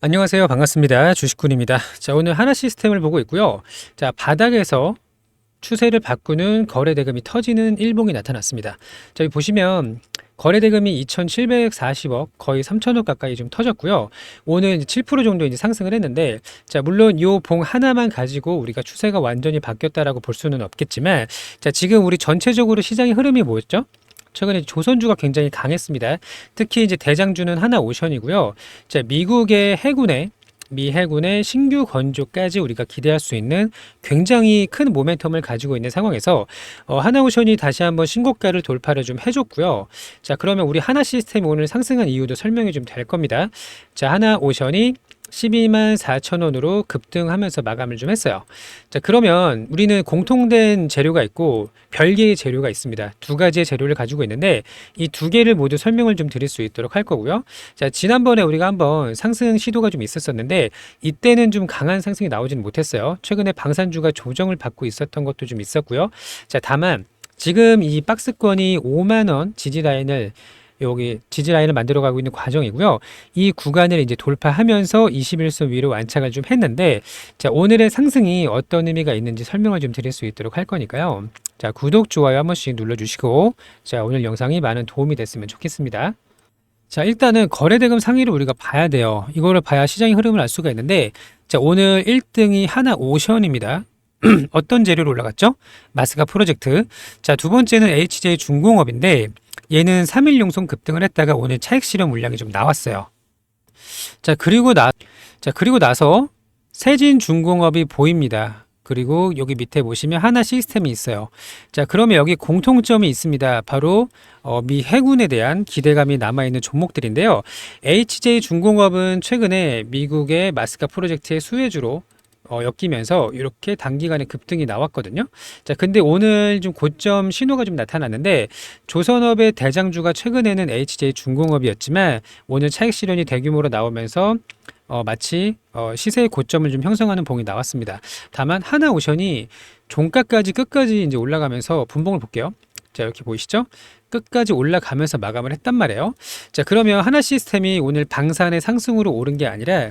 안녕하세요. 반갑습니다. 주식군입니다. 자, 오늘 하나 시스템을 보고 있고요. 자, 바닥에서 추세를 바꾸는 거래 대금이 터지는 일봉이 나타났습니다. 저기 보시면 거래 대금이 2,740억, 거의 3,000억 가까이 좀 터졌고요. 오늘 이제 7% 정도 이제 상승을 했는데, 자, 물론 이 봉 하나만 가지고 우리가 추세가 완전히 바뀌었다라고 볼 수는 없겠지만, 자, 지금 우리 전체적으로 시장의 흐름이 뭐였죠? 최근에 조선주가 굉장히 강했습니다. 특히 이제 대장주는 하나 오션이고요. 자, 미국의 해군의 미 해군의 신규 건조까지 우리가 기대할 수 있는 굉장히 큰 모멘텀을 가지고 있는 상황에서 어, 하나오션이 다시 한번 신고가를 돌파를 좀 해줬고요. 자 그러면 우리 하나 시스템이 오늘 상승한 이유도 설명이 좀 될 겁니다. 자 하나오션이 12만 4천 원으로 급등하면서 마감을 좀 했어요. 자, 그러면 우리는 공통된 재료가 있고 별개의 재료가 있습니다. 두 가지의 재료를 가지고 있는데 이 두 개를 모두 설명을 좀 드릴 수 있도록 할 거고요. 자, 지난번에 우리가 한번 상승 시도가 좀 있었었는데 이때는 좀 강한 상승이 나오지는 못했어요. 최근에 방산주가 조정을 받고 있었던 것도 좀 있었고요. 자, 다만 지금 이 박스권이 5만 원 지지 라인을 여기 지지 라인을 만들어 가고 있는 과정이고요. 이 구간을 이제 돌파하면서 21선 위로 완착을 좀 했는데 자, 오늘의 상승이 어떤 의미가 있는지 설명을 좀 드릴 수 있도록 할 거니까요. 자, 구독, 좋아요 한 번씩 눌러 주시고 자, 오늘 영상이 많은 도움이 됐으면 좋겠습니다. 자, 일단은 거래대금 상위를 우리가 봐야 돼요. 이거를 봐야 시장의 흐름을 알 수가 있는데 자, 오늘 1등이 하나 오션입니다. 어떤 재료로 올라갔죠? 마스가 프로젝트. 자, 두 번째는 HJ 중공업인데 얘는 3일 용송 급등을 했다가 오늘 차익 실현 물량이 좀 나왔어요. 자, 그리고 나, 자, 그리고 나서 세진 중공업이 보입니다. 그리고 여기 밑에 보시면 하나 시스템이 있어요. 자, 그러면 여기 공통점이 있습니다. 바로 어, 미 해군에 대한 기대감이 남아 있는 종목들인데요. HJ 중공업은 최근에 미국의 마스카 프로젝트의 수혜주로 어, 엮이면서 이렇게 단기간에 급등이 나왔거든요. 자, 근데 오늘 좀 고점 신호가 좀 나타났는데 조선업의 대장주가 최근에는 HJ 중공업이었지만 오늘 차익 실현이 대규모로 나오면서 어, 마치 어, 시세의 고점을 좀 형성하는 봉이 나왔습니다. 다만 하나오션이 종가까지 끝까지 이제 올라가면서 분봉을 볼게요. 자, 이렇게 보이시죠? 끝까지 올라가면서 마감을 했단 말이에요. 자, 그러면 하나 시스템이 오늘 방산의 상승으로 오른 게 아니라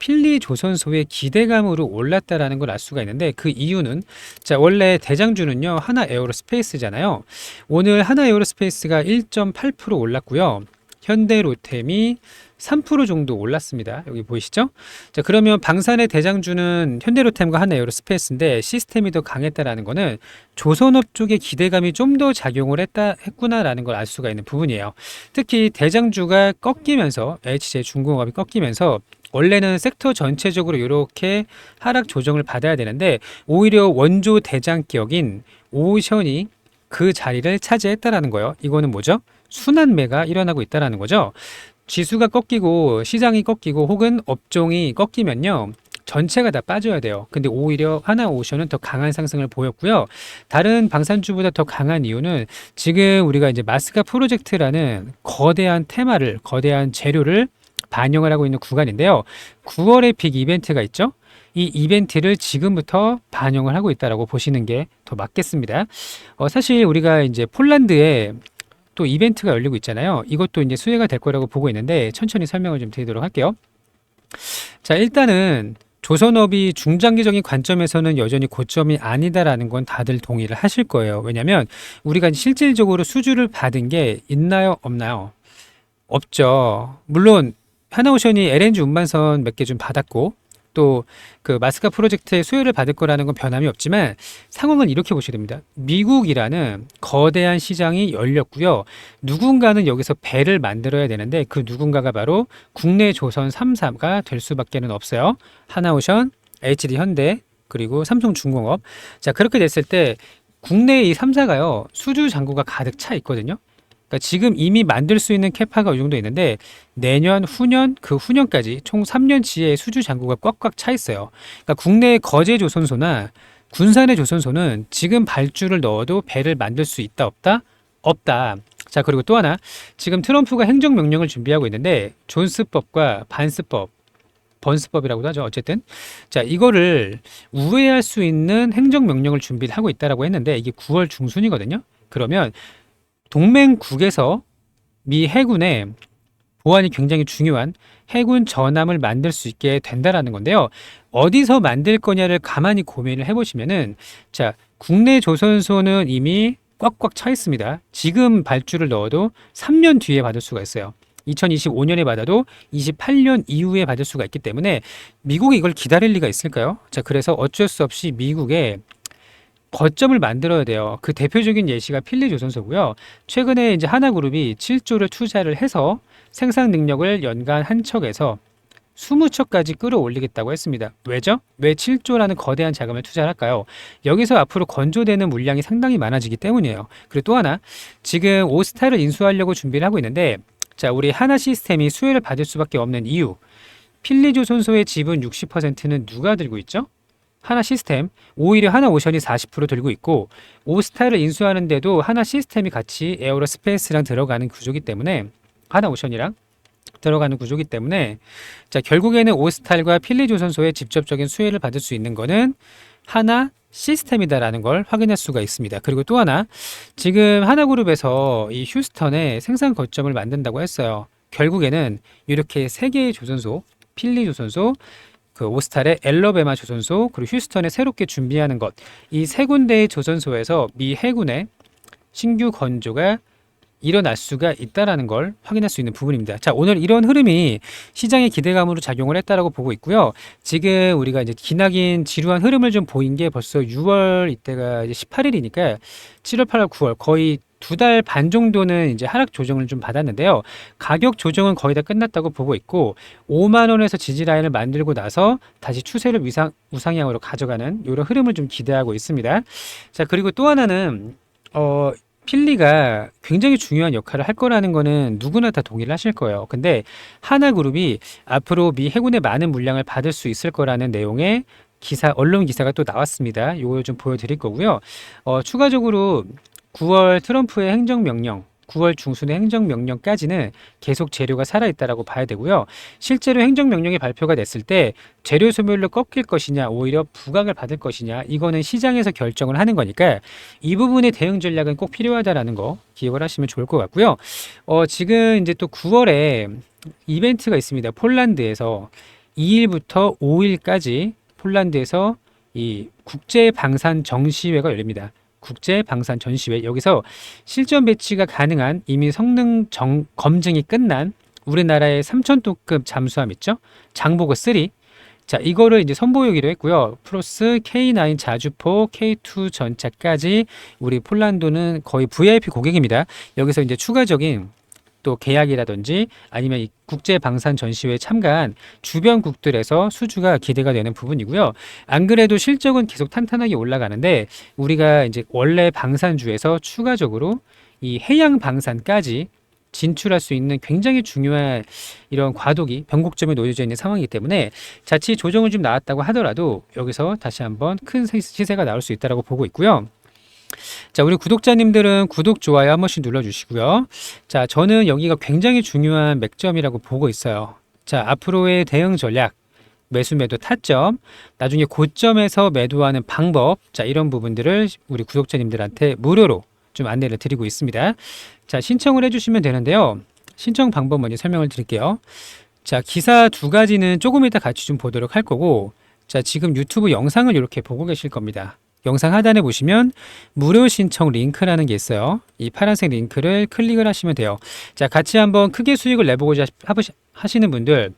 필리 조선소의 기대감으로 올랐다라는 걸 알 수가 있는데 그 이유는 자 원래 대장주는요 하나 에어로스페이스잖아요. 오늘 하나 에어로스페이스가 1.8% 올랐고요. 현대로템이 3% 정도 올랐습니다. 여기 보이시죠? 자, 그러면 방산의 대장주는 현대로템과 하나 에어로스페이스인데 시스템이 더 강했다라는 거는 조선업 쪽의 기대감이 좀 더 작용을 했다 했구나라는 걸 알 수가 있는 부분이에요. 특히 대장주가 꺾이면서 HJ 중공업이 꺾이면서 원래는 섹터 전체적으로 이렇게 하락 조정을 받아야 되는데 오히려 원조 대장 기업인 오션이 그 자리를 차지했다라는 거예요. 이거는 뭐죠? 순환매가 일어나고 있다라는 거죠. 지수가 꺾이고 시장이 꺾이고 혹은 업종이 꺾이면요. 전체가 다 빠져야 돼요. 근데 오히려 하나 오션은 더 강한 상승을 보였고요. 다른 방산주보다 더 강한 이유는 지금 우리가 이제 마스카 프로젝트라는 거대한 테마를 거대한 재료를 반영을 하고 있는 구간인데요. 9월에 빅 이벤트가 있죠. 이 이벤트를 지금부터 반영을 하고 있다라고 보시는 게 더 맞겠습니다. 어, 사실 우리가 이제 폴란드에 또 이벤트가 열리고 있잖아요. 이것도 이제 수혜가 될 거라고 보고 있는데 천천히 설명을 좀 드리도록 할게요. 자, 일단은 조선업이 중장기적인 관점에서는 여전히 고점이 아니다라는 건 다들 동의를 하실 거예요. 왜냐하면 우리가 실질적으로 수주를 받은 게 있나요, 없나요? 없죠. 물론 하나오션이 LNG 운반선 몇 개 좀 받았고 또 그 마스카 프로젝트의 수혜를 받을 거라는 건 변함이 없지만 상황은 이렇게 보셔야 됩니다. 미국이라는 거대한 시장이 열렸고요. 누군가는 여기서 배를 만들어야 되는데 그 누군가가 바로 국내 조선 3사가 될 수밖에는 없어요. 하나오션, HD 현대 그리고 삼성중공업. 자 그렇게 됐을 때 국내 이 3사가요 수주 잔고가 가득 차 있거든요. 그러니까 지금 이미 만들 수 있는 캐파가 이 정도 있는데 내년, 후년, 그 후년까지 총 3년치의 수주 잔고가 꽉꽉 차 있어요. 그러니까 국내 거제 조선소나 군산의 조선소는 지금 발주를 넣어도 배를 만들 수 있다 없다? 없다. 자 그리고 또 하나 지금 트럼프가 행정명령을 준비하고 있는데 존스법과 반스법 번스법이라고도 하죠. 어쨌든 자 이거를 우회할 수 있는 행정 명령을 준비를 하고 있다라고 했는데 이게 9월 중순이거든요. 그러면 동맹국에서 미 해군의 보안이 굉장히 중요한 해군 전함을 만들 수 있게 된다라는 건데요. 어디서 만들 거냐를 가만히 고민을 해보시면은 자 국내 조선소는 이미 꽉꽉 차 있습니다. 지금 발주를 넣어도 3년 뒤에 받을 수가 있어요. 2025년에 받아도 28년 이후에 받을 수가 있기 때문에 미국이 이걸 기다릴 리가 있을까요? 자, 그래서 어쩔 수 없이 미국에 거점을 만들어야 돼요. 그 대표적인 예시가 필리조선소고요. 최근에 이제 하나그룹이 7조를 투자를 해서 생산 능력을 연간 한 척에서 20척까지 끌어올리겠다고 했습니다. 왜죠? 왜 7조라는 거대한 자금을 투자할까요? 여기서 앞으로 건조되는 물량이 상당히 많아지기 때문이에요. 그리고 또 하나, 지금 오스타를 인수하려고 준비를 하고 있는데, 자, 우리 하나 시스템이 수혜를 받을 수밖에 없는 이유. 필리조선소의 지분 60%는 누가 들고 있죠? 하나 시스템, 오히려 하나 오션이 40% 들고 있고, 오스타를 인수하는데도 하나 시스템이 같이 에어로 스페이스랑 들어가는 구조기 때문에, 하나 오션이랑 들어가는 구조기 때문에 자 결국에는 오스탈과 필리조선소의 직접적인 수혜를 받을 수 있는 거는 하나 시스템이다라는 걸 확인할 수가 있습니다. 그리고 또 하나 지금 하나그룹에서 이 휴스턴에 생산 거점을 만든다고 했어요. 결국에는 이렇게 세 개의 조선소, 필리조선소, 그 오스탈의 엘러베마 조선소, 그리고 휴스턴에 새롭게 준비하는 것, 이 세 군데의 조선소에서 미 해군의 신규 건조가 일어날 수가 있다라는 걸 확인할 수 있는 부분입니다. 자, 오늘 이런 흐름이 시장의 기대감으로 작용을 했다라고 보고 있고요. 지금 우리가 이제 기나긴 지루한 흐름을 좀 보인 게 벌써 6월 이때가 이제 18일이니까 7월, 8월, 9월 거의 두 달 반 정도는 이제 하락 조정을 좀 받았는데요. 가격 조정은 거의 다 끝났다고 보고 있고 5만 원에서 지지 라인을 만들고 나서 다시 추세를 위상, 우상향으로 가져가는 이런 흐름을 좀 기대하고 있습니다. 자, 그리고 또 하나는 어 필리가 굉장히 중요한 역할을 할 거라는 거는 누구나 다 동의를 하실 거예요. 근데 하나그룹이 앞으로 미 해군의 많은 물량을 받을 수 있을 거라는 내용의 기사, 언론 기사가 또 나왔습니다. 이거 좀 보여드릴 거고요. 어, 추가적으로 9월 트럼프의 행정명령, 9월 중순의 행정명령까지는 계속 재료가 살아있다라고 봐야 되고요. 실제로 행정명령이 발표가 됐을 때 재료 소멸로 꺾일 것이냐, 오히려 부각을 받을 것이냐, 이거는 시장에서 결정을 하는 거니까 이 부분의 대응 전략은 꼭 필요하다라는 거 기억을 하시면 좋을 것 같고요. 어, 지금 이제 또 9월에 이벤트가 있습니다. 폴란드에서 2일부터 5일까지 폴란드에서 이 국제 방산 정시회가 열립니다. 국제 방산 전시회 여기서 실전 배치가 가능한 이미 성능 정, 검증이 끝난 우리나라의 3,000톤급 잠수함 있죠? 장보고 3. 자, 이거를 이제 선보이기로 했고요. 플러스 K9 자주포, K2 전차까지 우리 폴란드는 거의 VIP 고객입니다. 여기서 이제 추가적인 또 계약이라든지 아니면 이 국제 방산 전시회에 참가한 주변국들에서 수주가 기대가 되는 부분이고요. 안 그래도 실적은 계속 탄탄하게 올라가는데 우리가 이제 원래 방산주에서 추가적으로 이 해양 방산까지 진출할 수 있는 굉장히 중요한 이런 과도기 변곡점에 놓여져 있는 상황이기 때문에 자칫 조정을 좀 나왔다고 하더라도 여기서 다시 한번 큰 시세가 나올 수 있다라고 보고 있고요. 자, 우리 구독자님들은 구독, 좋아요 한 번씩 눌러주시고요. 자, 저는 여기가 굉장히 중요한 맥점이라고 보고 있어요. 자, 앞으로의 대응 전략, 매수 매도 타점, 나중에 고점에서 매도하는 방법, 자, 이런 부분들을 우리 구독자님들한테 무료로 좀 안내를 드리고 있습니다. 자, 신청을 해주시면 되는데요. 신청 방법 먼저 설명을 드릴게요. 자, 기사 두 가지는 조금 이따 같이 좀 보도록 할 거고, 자, 지금 유튜브 영상을 이렇게 보고 계실 겁니다. 영상 하단에 보시면 무료 신청 링크라는 게 있어요. 이 파란색 링크를 클릭을 하시면 돼요. 자, 같이 한번 크게 수익을 내보고자 하시는 분들,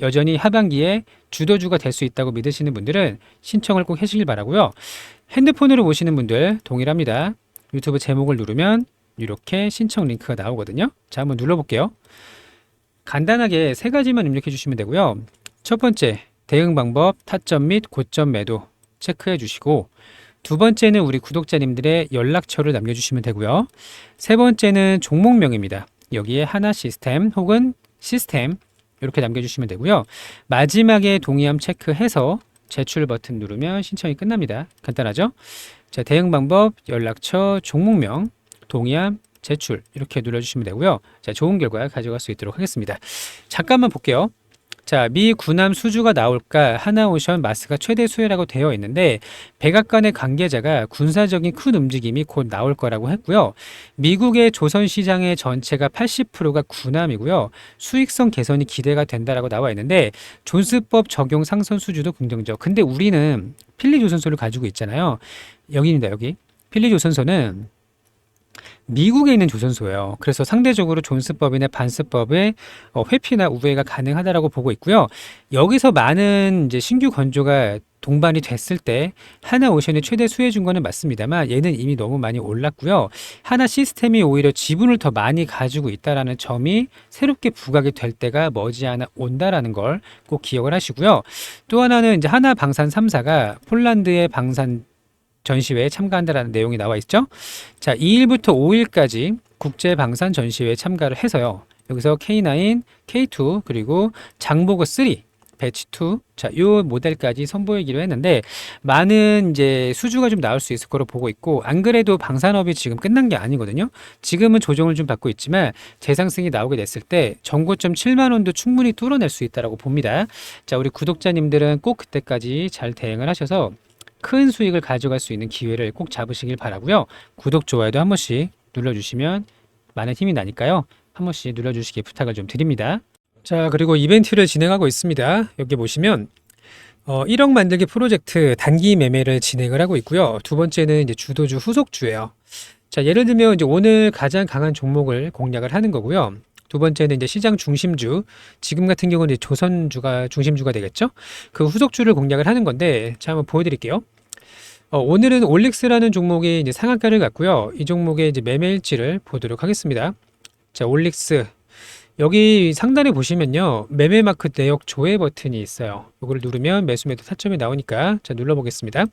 여전히 하반기에 주도주가 될 수 있다고 믿으시는 분들은 신청을 꼭 하시길 바라고요. 핸드폰으로 보시는 분들 동일합니다. 유튜브 제목을 누르면 이렇게 신청 링크가 나오거든요. 자, 한번 눌러볼게요. 간단하게 세 가지만 입력해 주시면 되고요. 첫 번째, 대응 방법, 타점 및 고점 매도 체크해 주시고 두 번째는 우리 구독자님들의 연락처를 남겨주시면 되고요. 세 번째는 종목명입니다. 여기에 하나 시스템 혹은 시스템 이렇게 남겨주시면 되고요. 마지막에 동의함 체크해서 제출 버튼 누르면 신청이 끝납니다. 간단하죠? 자, 대응 방법, 연락처, 종목명, 동의함, 제출 이렇게 눌러주시면 되고요. 자, 좋은 결과 가져갈 수 있도록 하겠습니다. 잠깐만 볼게요. 자, 미 군함 수주가 나올까 하나오션 마스가 최대 수혜라고 되어 있는데 백악관의 관계자가 군사적인 큰 움직임이 곧 나올 거라고 했고요. 미국의 조선 시장의 전체가 80%가 군함이고요. 수익성 개선이 기대가 된다라고 나와 있는데 존스법 적용 상선 수주도 긍정적. 근데 우리는 필리 조선소를 가지고 있잖아요. 여기입니다. 여기. 필리 조선소는 미국에 있는 조선소예요. 그래서 상대적으로 존스법이나 반스법의 어, 회피나 우회가 가능하다라고 보고 있고요. 여기서 많은 이제 신규 건조가 동반이 됐을 때 하나 오션이 최대 수혜 준 거는 맞습니다만 얘는 이미 너무 많이 올랐고요. 하나 시스템이 오히려 지분을 더 많이 가지고 있다라는 점이 새롭게 부각이 될 때가 머지않아 온다라는 걸 꼭 기억을 하시고요. 또 하나는 이제 하나 방산 3사가 폴란드의 방산 전시회에 참가한다라는 내용이 나와 있죠. 자, 2일부터 5일까지 국제 방산 전시회에 참가를 해서요. 여기서 K9, K2 그리고 장보고 3 배치 2. 자, 요 모델까지 선보이기로 했는데 많은 이제 수주가 좀 나올 수 있을 거로 보고 있고 안 그래도 방산업이 지금 끝난 게 아니거든요. 지금은 조정을 좀 받고 있지만 재상승이 나오게 됐을 때 전고점 7만 원도 충분히 뚫어낼 수 있다라고 봅니다. 자, 우리 구독자님들은 꼭 그때까지 잘 대응을 하셔서 큰 수익을 가져갈 수 있는 기회를 꼭 잡으시길 바라고요. 구독, 좋아요도 한 번씩 눌러주시면 많은 힘이 나니까요. 한 번씩 눌러주시기 부탁을 좀 드립니다. 자, 그리고 이벤트를 진행하고 있습니다. 여기 보시면 어, 1억 만들기 프로젝트 단기 매매를 진행을 하고 있고요. 두 번째는 이제 주도주 후속주예요. 자, 예를 들면 이제 오늘 가장 강한 종목을 공략을 하는 거고요. 두 번째는 이제 시장 중심주. 지금 같은 경우는 조선주가 중심주가 되겠죠. 그 후속주를 공략을 하는 건데, 자 한번 보여드릴게요. 어, 오늘은 올릭스라는 종목이 이제 상한가를 갔고요. 이 종목의 이제 매매일지를 보도록 하겠습니다. 자, 올릭스. 여기 상단에 보시면요. 매매 마크 내역 조회 버튼이 있어요. 이걸 누르면 매수 매도 타점이 나오니까 자, 눌러 보겠습니다.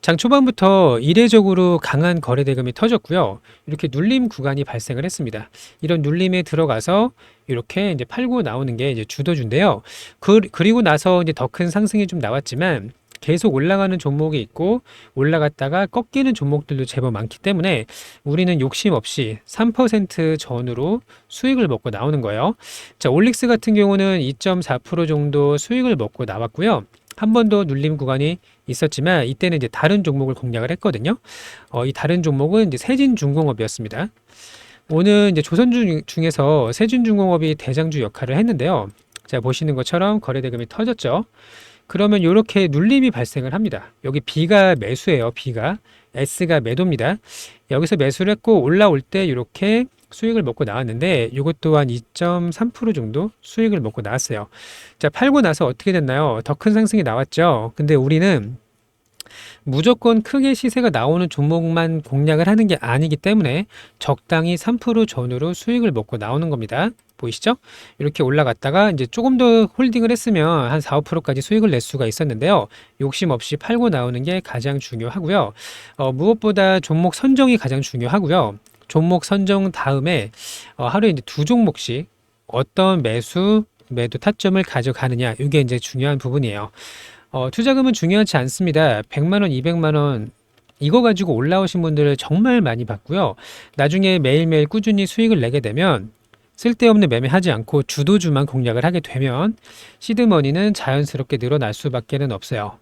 장 초반부터 이례적으로 강한 거래 대금이 터졌고요. 이렇게 눌림 구간이 발생을 했습니다. 이런 눌림에 들어가서 이렇게 이제 팔고 나오는 게 이제 주도주인데요. 그, 그리고 나서 이제 더 큰 상승이 좀 나왔지만 계속 올라가는 종목이 있고 올라갔다가 꺾이는 종목들도 제법 많기 때문에 우리는 욕심 없이 3% 전후로 수익을 먹고 나오는 거예요. 자, 올릭스 같은 경우는 2.4% 정도 수익을 먹고 나왔고요. 한 번 더 눌림 구간이 있었지만 이때는 이제 다른 종목을 공략을 했거든요. 어, 이 다른 종목은 이제 세진중공업이었습니다. 오늘 이제 조선주 중에서 세진중공업이 대장주 역할을 했는데요. 자, 보시는 것처럼 거래대금이 터졌죠. 그러면 이렇게 눌림이 발생을 합니다. 여기 B가 매수예요. B가 S가 매도입니다. 여기서 매수를 했고 올라올 때 이렇게 수익을 먹고 나왔는데 이것 또한 2.3% 정도 수익을 먹고 나왔어요. 자, 팔고 나서 어떻게 됐나요? 더 큰 상승이 나왔죠. 근데 우리는 무조건 크게 시세가 나오는 종목만 공략을 하는 게 아니기 때문에 적당히 3% 전후로 수익을 먹고 나오는 겁니다. 보이시죠? 이렇게 올라갔다가 이제 조금 더 홀딩을 했으면 한 4, 5%까지 수익을 낼 수가 있었는데요. 욕심 없이 팔고 나오는 게 가장 중요하고요. 어, 무엇보다 종목 선정이 가장 중요하고요. 종목 선정 다음에 어, 하루에 이제 두 종목씩 어떤 매수, 매도 타점을 가져가느냐 이게 이제 중요한 부분이에요. 어, 투자금은 중요하지 않습니다. 100만 원, 200만 원 이거 가지고 올라오신 분들을 정말 많이 봤고요. 나중에 매일매일 꾸준히 수익을 내게 되면 쓸데없는 매매하지 않고 주도주만 공략을 하게 되면 시드머니는 자연스럽게 늘어날 수밖에는 없어요.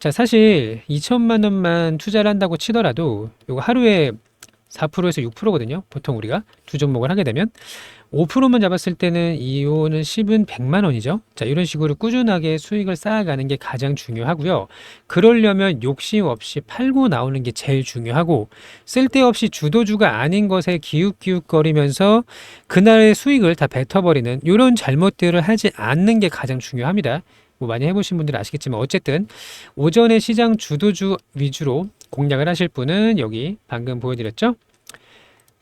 자, 사실 2천만 원만 투자를 한다고 치더라도 이거 하루에 4%에서 6%거든요. 보통 우리가 두 종목을 하게 되면 5%만 잡았을 때는 이호는 10은 100만 원이죠. 자, 이런 식으로 꾸준하게 수익을 쌓아가는 게 가장 중요하고요. 그러려면 욕심 없이 팔고 나오는 게 제일 중요하고 쓸데없이 주도주가 아닌 것에 기웃기웃거리면서 그날의 수익을 다 뱉어버리는 이런 잘못들을 하지 않는 게 가장 중요합니다. 뭐 많이 해보신 분들은 아시겠지만 어쨌든 오전에 시장 주도주 위주로 공략을 하실 분은 여기 방금 보여드렸죠?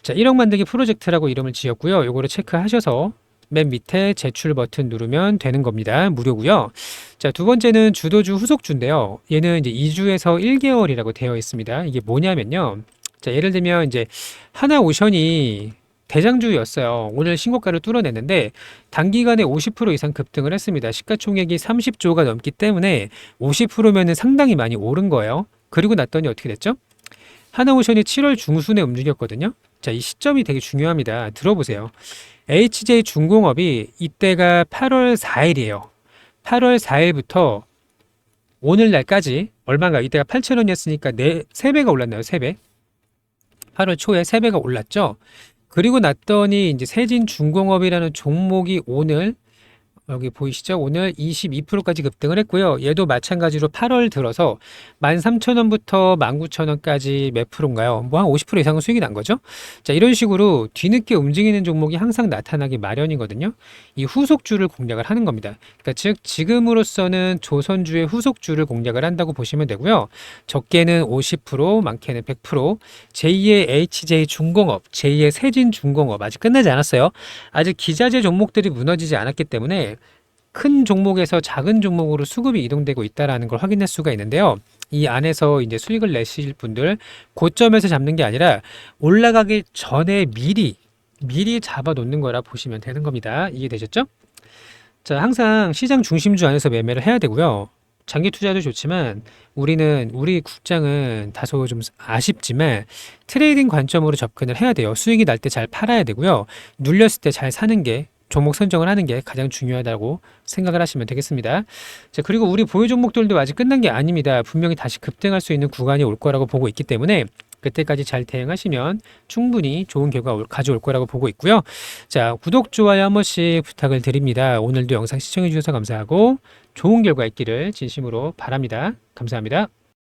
자, 1억 만들기 프로젝트라고 이름을 지었고요. 요거를 체크하셔서 맨 밑에 제출 버튼 누르면 되는 겁니다. 무료고요. 자, 두 번째는 주도주 후속주인데요. 얘는 이제 2주에서 1개월이라고 되어 있습니다. 이게 뭐냐면요. 자, 예를 들면 이제 하나 오션이 대장주였어요. 오늘 신고가를 뚫어냈는데 단기간에 50% 이상 급등을 했습니다. 시가총액이 30조가 넘기 때문에 50%면은 상당히 많이 오른 거예요. 그리고 났더니 어떻게 됐죠? 하나오션이 7월 중순에 움직였거든요. 자, 이 시점이 되게 중요합니다. 들어보세요. HJ 중공업이 이때가 8월 4일이에요. 8월 4일부터 오늘날까지 얼마가 이때가 8,000원이었으니까 네, 3배가 올랐나요? 3배. 8월 초에 3배가 올랐죠. 그리고 났더니 이제 세진 중공업이라는 종목이 오늘 여기 보이시죠? 오늘 22%까지 급등을 했고요. 얘도 마찬가지로 8월 들어서 13,000원부터 19,000원까지 몇 프로인가요? 뭐 한 50% 이상은 수익이 난 거죠? 자, 이런 식으로 뒤늦게 움직이는 종목이 항상 나타나기 마련이거든요. 이 후속주를 공략을 하는 겁니다. 그러니까 즉 지금으로서는 조선주의 후속주를 공략을 한다고 보시면 되고요. 적게는 50%, 많게는 100%, 제2의 HJ 중공업, 제2의 세진 중공업 아직 끝나지 않았어요. 아직 기자재 종목들이 무너지지 않았기 때문에 큰 종목에서 작은 종목으로 수급이 이동되고 있다라는 걸 확인할 수가 있는데요. 이 안에서 이제 수익을 내실 분들 고점에서 잡는 게 아니라 올라가기 전에 미리 미리 잡아 놓는 거라 보시면 되는 겁니다. 이해되셨죠? 자, 항상 시장 중심주 안에서 매매를 해야 되고요. 장기 투자도 좋지만 우리는 우리 국장은 다소 좀 아쉽지만 트레이딩 관점으로 접근을 해야 돼요. 수익이 날 때 잘 팔아야 되고요. 눌렸을 때 잘 사는 게 종목 선정을 하는 게 가장 중요하다고 생각을 하시면 되겠습니다. 자, 그리고 우리 보유 종목들도 아직 끝난 게 아닙니다. 분명히 다시 급등할 수 있는 구간이 올 거라고 보고 있기 때문에 그때까지 잘 대응하시면 충분히 좋은 결과 올- 가져올 거라고 보고 있고요. 자, 구독, 좋아요 한 번씩 부탁을 드립니다. 오늘도 영상 시청해 주셔서 감사하고 좋은 결과 있기를 진심으로 바랍니다. 감사합니다.